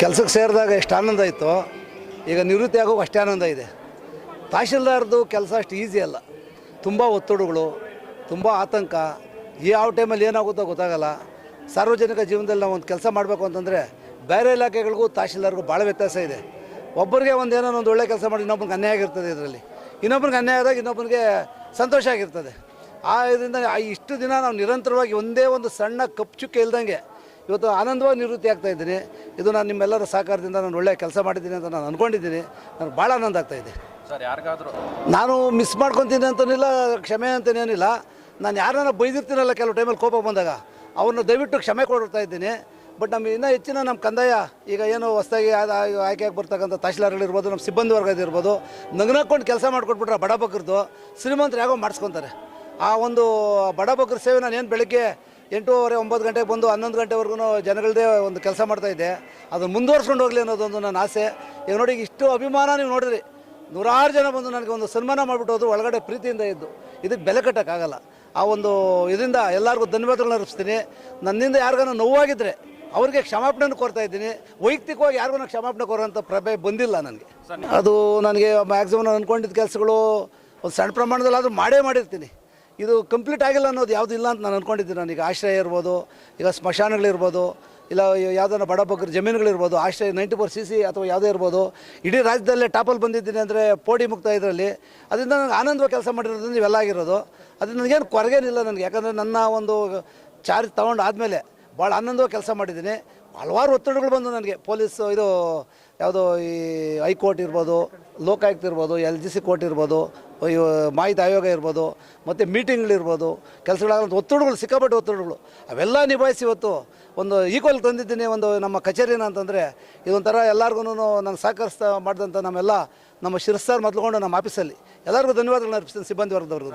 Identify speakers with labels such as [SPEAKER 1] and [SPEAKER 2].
[SPEAKER 1] ಕೆಲಸಕ್ಕೆ ಸೇರಿದಾಗ ಎಷ್ಟು ಆನಂದ ಇತ್ತು, ಈಗ ನಿವೃತ್ತಿ ಆಗೋಕೆ ಅಷ್ಟೇ ಆನಂದ ಇದೆ. ತಹಶೀಲ್ದಾರ್ದು ಕೆಲಸ ಅಷ್ಟು ಈಸಿ ಅಲ್ಲ. ತುಂಬ ಒತ್ತಡಗಳು, ತುಂಬ ಆತಂಕ. ಯಾವ ಟೈಮಲ್ಲಿ ಏನಾಗುತ್ತೋ ಗೊತ್ತಾಗಲ್ಲ. ಸಾರ್ವಜನಿಕ ಜೀವನದಲ್ಲಿ ನಾವು ಒಂದು ಕೆಲಸ ಮಾಡಬೇಕು ಅಂತಂದರೆ ಬೇರೆ ಇಲಾಖೆಗಳಿಗೂ ತಹಶೀಲ್ದಾರ್ಗೂ ಭಾಳ ವ್ಯತ್ಯಾಸ ಇದೆ. ಒಬ್ಬರಿಗೆ ಒಂದು ಏನೋ ಒಂದು ಒಳ್ಳೆ ಕೆಲಸ ಮಾಡಿ ಇನ್ನೊಬ್ಬನಿಗೆ ಅನ್ಯಾಯ ಆಗಿರ್ತದೆ ಇದರಲ್ಲಿ. ಇನ್ನೊಬ್ಬನಿಗೆ ಅನ್ಯಾಯ ಆದಾಗ ಇನ್ನೊಬ್ಬನಿಗೆ ಸಂತೋಷ ಆಗಿರ್ತದೆ. ಆ ಇದರಿಂದ ಇಷ್ಟು ದಿನ ನಾವು ನಿರಂತರವಾಗಿ ಒಂದೇ ಒಂದು ಸಣ್ಣ ಕಪ್ ಚುಕ್ಕೆ ಇಲ್ದಂಗೆ ಇವತ್ತು ಆನಂದವಾಗಿ ನಿವೃತ್ತಿ ಆಗ್ತಾ ಇದ್ದೀನಿ. ಇದು ನಾನು ನಿಮ್ಮೆಲ್ಲರ ಸಹಕಾರದಿಂದ ನಾನು ಒಳ್ಳೆಯ ಕೆಲಸ ಮಾಡಿದ್ದೀನಿ ಅಂತ ನಾನು ಅಂದ್ಕೊಂಡಿದ್ದೀನಿ ನನಗೆ ಭಾಳ ಆನಂದ ಆಗ್ತಾ ಇದೆ.
[SPEAKER 2] ಸರ್ ಯಾರಿಗಾದರೂ
[SPEAKER 1] ನಾನು ಮಿಸ್ ಮಾಡ್ಕೊತೀನಿ ಅಂತನಿಲ್ಲ ಕ್ಷಮೆ ಅಂತನೇನಿಲ್ಲ ನಾನು ಯಾರನ್ನ ಬೈದಿರ್ತೀನಲ್ಲ ಕೆಲವು ಟೈಮಲ್ಲಿ ಕೋಪ ಬಂದಾಗ. ಅವ್ರನ್ನ ದಯವಿಟ್ಟು ಕ್ಷಮೆ ಕೊಡ್ತಾ ಇದ್ದೀನಿ. ಬಟ್ ನಮ್ಮ ಇನ್ನೂ ಹೆಚ್ಚಿನ ನಮ್ಮ ಕಂದಾಯ ಈಗ ಏನು ಹೊಸದಾಗಿ ಆಯ್ಕೆಯಾಗಿ ಬರ್ತಕ್ಕಂಥ ತಹಶೀಲ್ದಾರ್ಗಳಿರ್ಬೋದು ನಮ್ಮ ಸಿಬ್ಬಂದಿ ವರ್ಗದ ಇರ್ಬೋದು ನಗ್ನಕ್ಕೊಂಡು ಕೆಲಸ ಮಾಡಿಕೊಟ್ಬಿಟ್ರೆ ಬಡ ಬಗ್ಗರದು ಶ್ರೀಮಂತರು ಯಾಗೋ ಮಾಡಿಸ್ಕೊತಾರೆ. ಆ ಒಂದು ಬಡ ಬಗ್ಗರ ಸೇವೆ ನಾನು ಏನು ಬೆಳಗ್ಗೆ ಎಂಟೂವರೆ ಒಂಬತ್ತು ಗಂಟೆಗೆ ಬಂದು ಹನ್ನೊಂದು ಗಂಟೆವರೆಗೂ ಜನಗಳದೇ ಒಂದು ಕೆಲಸ ಮಾಡ್ತಾ ಇದ್ದೆ. ಅದನ್ನು ಮುಂದುವರ್ಸ್ಕೊಂಡು ಹೋಗಲಿ ಅನ್ನೋದೊಂದು ನನ್ನ ಆಸೆ. ಈಗ ನೋಡಿ ಇಷ್ಟು ಅಭಿಮಾನ ನೀವು ನೋಡಿರಿ ನೂರಾರು ಜನ ಬಂದು ನನಗೆ ಒಂದು ಸನ್ಮಾನ ಮಾಡಿಬಿಟ್ಟು ಹೋದ್ರು ಒಳಗಡೆ ಪ್ರೀತಿಯಿಂದ ಇದ್ದು ಇದಕ್ಕೆ ಬೆಲೆ ಕಟ್ಟೋಕ್ಕಾಗಲ್ಲ. ಆ ಒಂದು ಇದರಿಂದ ಎಲ್ಲರಿಗೂ ಧನ್ಯವಾದಗಳನ್ನ ಅರ್ಪಿಸ್ತೀನಿ. ನನ್ನಿಂದ ಯಾರಿಗಾನ ನೋವಾಗಿದ್ದರೆ ಅವ್ರಿಗೆ ಕ್ಷಮಾಪಣೆಯನ್ನು ಕೋರ್ತಾ ಇದ್ದೀನಿ. ವೈಯಕ್ತಿಕವಾಗಿ ಯಾರಿಗೂ ನಾನು ಕ್ಷಮಾಪಣೆ ಕೋರೋಂಥ ಪ್ರಭೆ ಬಂದಿಲ್ಲ ನನಗೆ. ಅದು ನನಗೆ ಮ್ಯಾಕ್ಸಿಮಮ್ ನಾನು ಅಂದ್ಕೊಂಡಿದ್ದ ಕೆಲಸಗಳು ಒಂದು ಸಣ್ಣ ಪ್ರಮಾಣದಲ್ಲಾದರೂ ಮಾಡೇ ಮಾಡಿರ್ತೀನಿ. ಇದು ಕಂಪ್ಲೀಟ್ ಆಗಿಲ್ಲ ಅನ್ನೋದು ಯಾವುದೂ ಇಲ್ಲ ಅಂತ ನಾನು ಅಂದ್ಕೊಂಡಿದ್ದೀನಿ ನನಗೆ ಆಶ್ರಯ ಇರ್ಬೋದು, ಈಗ ಸ್ಮಶಾನಗಳಿರ್ಬೋದು, ಇಲ್ಲ ಯಾವುದಾರ ಬಡ ಬಗ್ಗರ ಜಮೀನುಗಳಿರ್ಬೋದು, ಆಶ್ರಯ ನೈಂಟಿ ಫೋರ್ ಸಿ ಸಿ ಅಥವಾ ಯಾವುದೇ ಇರ್ಬೋದು, ಇಡೀ ರಾಜ್ಯದಲ್ಲೇ ಟಾಪಲ್ಲಿ ಬಂದಿದ್ದೀನಿ ಅಂದರೆ ಪೋಡಿ ಮುಕ್ತ ಇದರಲ್ಲಿ ಅದರಿಂದ ನನಗೆ ಆನಂದವಾಗಿ ಕೆಲಸ ಮಾಡಿರೋದ್ರಿಂದ ಇವೆಲ್ಲ ಆಗಿರೋದು. ಅದು ನನಗೇನು ಕೊರಗೇನಿಲ್ಲ ನನಗೆ. ಯಾಕಂದರೆ ನನ್ನ ಒಂದು ಚಾರ್ಜ್ ತೊಗೊಂಡು ಆದಮೇಲೆ ಭಾಳ ಆನಂದವಾಗಿ ಕೆಲಸ ಮಾಡಿದ್ದೀನಿ. ಹಲವಾರು ಒತ್ತಡಗಳು ಬಂದು ನನಗೆ. ಪೊಲೀಸ್ ಇದು ಯಾವುದೋ ಈ ಹೈಕೋರ್ಟ್ ಇರ್ಬೋದು, ಲೋಕಾಯುಕ್ತ ಇರ್ಬೋದು ಎಲ್ ಜಿ ಸಿ ಕೋರ್ಟ್ ಇರ್ಬೋದು ಮಾಹಿತಿ ಆಯೋಗ ಇರ್ಬೋದು, ಮತ್ತು ಮೀಟಿಂಗ್ಗಳಿರ್ಬೋದು ಕೆಲಸಗಳಾಗಂತ ಒತ್ತಡಗಳು, ಸಿಕ್ಕಾಪಟ್ಟೆ ಒತ್ತಡಗಳು, ಅವೆಲ್ಲ ನಿಭಾಯಿಸಿ ಇವತ್ತು ಒಂದು ಈಕ್ವಲ್ ತಂದಿದ್ದೀನಿ ಒಂದು ನಮ್ಮ ಕಚೇರಿನ ಅಂತಂದರೆ, ಇದೊಂಥರ ಎಲ್ಲರಿಗೂ ನಾನು ಸಹಕರಿಸ್ತಾ ಮಾಡಿದಂಥ ನಮ್ಮೆಲ್ಲ ನಮ್ಮ ಶಿರಸ್ತಾರ್ ಮೊದಲುಕೊಂಡು ನಮ್ಮ ಆಫೀಸಲ್ಲಿ. ಎಲ್ಲರಿಗೂ ಧನ್ಯವಾದಗಳನ್ನ ಅರ್ಪಿಸ್ತೀನಿ ಸಿಬ್ಬಂದಿ ವರ್ಗದವ್ರಿಗೂ.